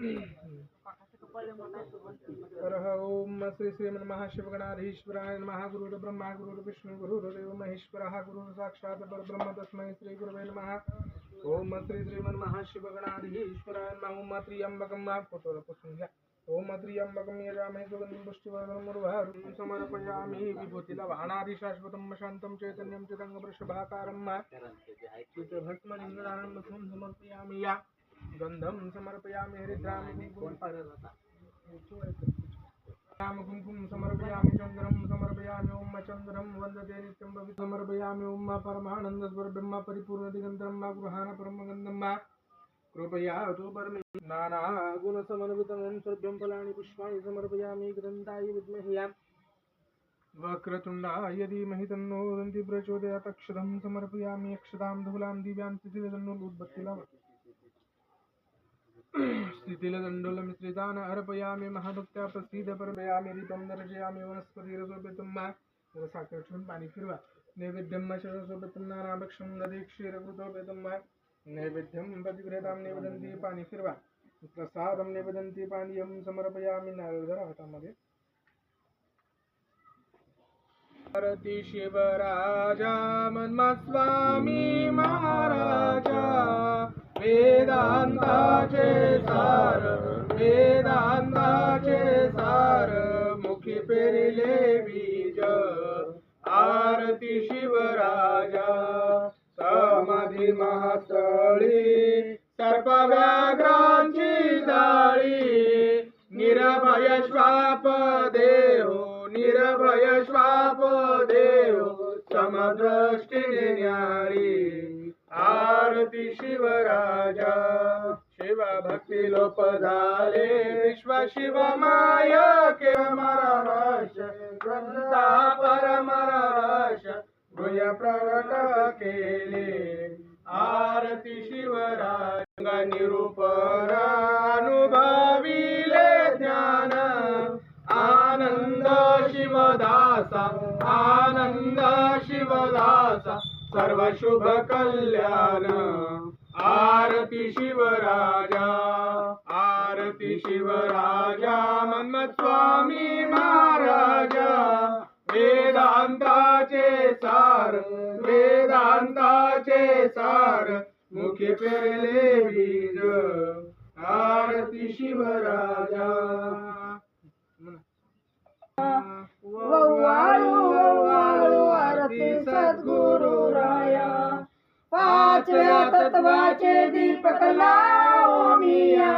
हरः ओम श्री श्रीमन्मः शिवगणाधीश्वराय नमः। गुरुर् ब्रह्मा गुरुर् विष्णु गुरुर्देव महेश्वरः। गुरुर् साक्षात् परब्रह्म तस्मै श्री गुरवे नमः। ओम श्री श्रीमन्मः शिवगणाधीश्वराय नमः। ओम त्र्यम्बकं मा ओम त्र्यम्बकं यजामहे सुगन्धिं पुष्टिवर्धनमुर्वारुं समर्पयामि। शान्तं चैतन्यं चिदङ्गवृषभाकारं मा। चित्रभस्मलिङ्गदानं समर्पयामि या। गन्धं समर्पयामि हरिद्रामि राम कुङ्कुम समर्पयामि चन्द्रं समर्पयामि ओम चन्द्रं वन्दते नित्यं भवि समर्पयामि ओम परमानन्द स्वर ब्रह्म परिपूर्ण दिगन्तं मा गृहाण परमगन्धं मा। कृपया तु परमे नाना गुण समन्वितं सर्वं फलानि पुष्पाणि समर्पयामि ग्रन्थाय विद्महे। वक्रतुण्डाय धीमहि तन्नो दन्ति प्रचोदयात् अक्षतं समर्पयामि अक्षतां धूलां दिव्यां स्थितिदन्नोद्बत्तिलव स्थितिलदण्डोलमिश्रितान् अर्पयामि महाभक्त्या प्रसीद परमयामि दीपं दर्शयामि वनस्पतिरसोपितं मा साक्षरक्षण पाणी फिरवा नैवेद्यं मा शरसोपितं नानाभक्षं दधि क्षीरकृतोपेतं मा नैवेद्यं प्रतिगृहतां निवेदन्ति पाणी फिरवा प्रसादं निवेदन्ति पानीयं समर्पयामि नारदर हातामध्ये भारती शिवराजा मन्मा स्वामी महाराजा वेदांताचे सार वेदांताचे सार मुखी पेरिले बीज आरती शिवराजा समाधी महास्थळी सर्प व्याघ्रांची जाळी निरभय श्वाप देहो निरभय श्वाप देहो समदृष्टी न्यारी आरती शिवराजा. शिव लोप झाले विश्व शिव माय के मरहश ग्रंथा परमरहश भुय प्रगट केले. आरती शिवराज निरूप अनुभविले ज्ञान आनंद शिवदासा आनंद शिवदासा सर्व शुभ कल्याण. आरती शिवराजा. आरती शिवराजा मन्मथ स्वामी महाराजा. वेदांताचे सार वेदांताचे सार मुखे पेरले बीज. आरती शिवराजा. तत्वाचे दीपक लावूनिया